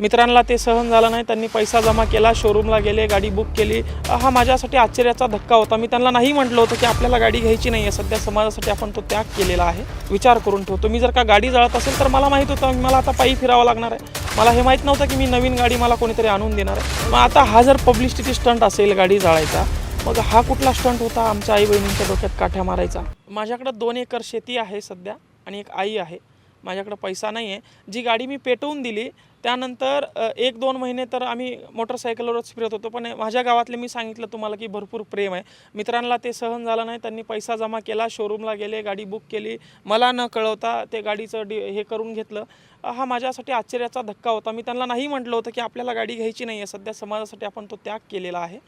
मित्रांना ते सहन झालं नाही त्यांनी पैसा जमा केला शोरूमला गेले गाडी बुक केली. हा माझ्यासाठी आश्चर्याचा धक्का होता. मी त्यांना नाही म्हटलं होतं की आपल्याला गाडी घ्यायची नाही आहे सध्या समाजासाठी आपण तो त्याग केलेला आहे. विचार करून ठेवतो. मी जर का गाडी जळत असेल तर मला माहीत होतं मला आता पायी फिरावं लागणार आहे. मला हे माहीत नव्हतं की मी नवीन गाडी मला कोणीतरी आणून देणार आहे. मग आता हा जर पब्लिसिटी स्टंट असेल गाडी जाळायचा मग हा कुठला स्टंट होता? आमच्या आई बहिणींच्या डोक्यात काठ्या मारायचा. माझ्याकडं दोन एकर शेती आहे सध्या आणि एक आई आहे. माझ्याकडं पैसा नाही आहे जी गाडी मी पेटवून दिली त्यानंतर एक दोन महिने तर आम्ही मोटरसायकलवरच फिरत होतो. पण माझ्या गावातले मी सांगितलं तुम्हाला की भरपूर प्रेम आहे. मित्रांना ते सहन झालं नाही त्यांनी पैसा जमा केला शोरूमला गेले गाडी बुक केली. मला न कळवता ते गाडीचं डी हे करून घेतलं. हा माझ्यासाठी आश्चर्याचा धक्का होता. मी त्यांना नाही म्हटलं होतं की आपल्याला गाडी घ्यायची नाही आहे सध्या समाजासाठी आपण तो त्याग केलेला आहे.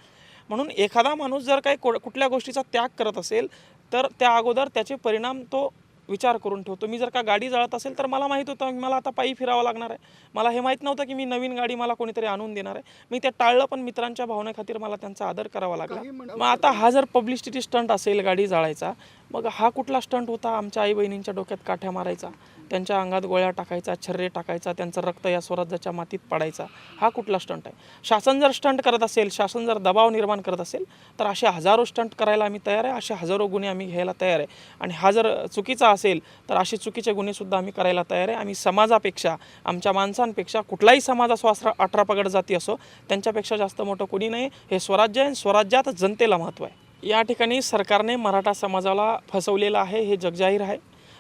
म्हणून एखादा माणूस जर काही को कुठल्या गोष्टीचा त्याग करत असेल तर त्या अगोदर त्याचे परिणाम तो विचार करून ठेवतो. मी जर का गाडी जळत असेल तर मला माहीत होतं मला आता पायी फिरावं लागणार आहे. मला हे माहीत नव्हतं की मी नवीन गाडी मला कोणीतरी आणून देणार आहे. मी ते टाळलं पण मित्रांच्या भावनेखातीर मला त्यांचा आदर करावा लागला. मग आता हा जर पब्लिसिटी स्टंट असेल गाडी जाळायचा मग हा कुठला स्टंट होता? आमच्या आई बहिणींच्या डोक्यात काठ्या मारायचा. त्यांच्या अंगात गोळ्या टाकायचा छर्रे टाकायचा त्यांचं रक्त या स्वराज्याच्या मातीत पाडायचा. हा कुठला स्टंट आहे? शासन जर स्टंट करत असेल शासन जर दबाव निर्माण करत असेल तर असे हजारो स्टंट करायला आम्ही तयार आहे असे हजारो गुन्हे आम्ही घ्यायला तयार आहे. आणि हा जर चुकीचा असेल तर असे चुकीचे गुन्हेसुद्धा आम्ही करायला तयार आहे. आम्ही समाजापेक्षा आमच्या माणसांपेक्षा कुठलाही समाज असो अठरा पगड जाती असो त्यांच्यापेक्षा जास्त मोठं कोणी नाही. हे स्वराज्य आहे आणि स्वराज्यात जनतेला महत्त्व आहे. या ठिकाणी सरकारने मराठा समाजाला फसवलेलं आहे हे जगजाहीर आहे.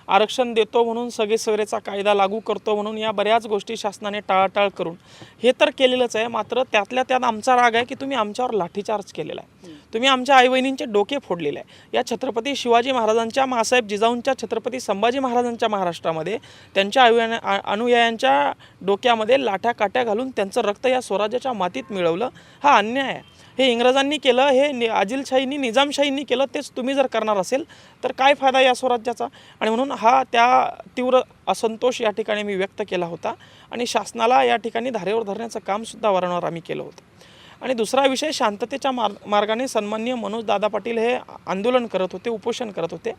आरक्षण देतो म्हणून सगळे सगळेचा कायदा लागू करतो म्हणून या बऱ्याच गोष्टी शासनाने टाळाटाळ करून हे तर केलेलंच आहे मात्र त्यातल्या त्यात आमचा राग आहे की तुम्ही आमच्यावर लाठीचार्ज केलेला आहे. तुम्ही आमच्या आईबहिणींचे डोके फोडलेले आहे. या छत्रपती शिवाजी महाराजांच्या मासाहेब जिजाऊंच्या छत्रपती संभाजी महाराजांच्या महाराष्ट्रामध्ये त्यांच्या अनुया आ- अनुयायांच्या डोक्यामध्ये लाठ्या काट्या घालून त्यांचं रक्त या स्वराज्याच्या मातीत मिळवलं हा अन्याय आहे. हे इंग्रजांनी केलं हे नि आदिलशाहीनी निजामशाहींनी केलं तेच तुम्ही जर करणार असेल तर काय फायदा या स्वराज्याचा? आणि म्हणून हा त्या तीव्र असंतोष या ठिकाणी मी व्यक्त केला होता आणि शासनाला या ठिकाणी धारेवर धरण्याचं कामसुद्धा वारंवार आम्ही केलं होतं. आणि दुसरा विषय शांततेच्या मार्ग मार्गाने सन्मान्य मनोज दादा पाटील हे आंदोलन करत होते उपोषण करत होते.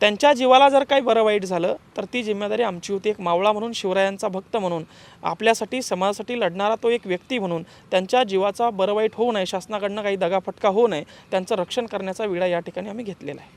त्यांच्या जीवाला जर काही बरं वाईट झालं तर ती जिम्मेदारी आमची होती एक मावळा म्हणून शिवरायांचा भक्त म्हणून. आपल्यासाठी समाजासाठी लढणारा तो एक व्यक्ती म्हणून. त्यांच्या जीवाचा बरं वाईट होऊ नये शासनाकडनं काही दगाफटका होऊ नये त्यांचं रक्षण करण्याचा विडा या ठिकाणी आम्ही घेतलेला आहे.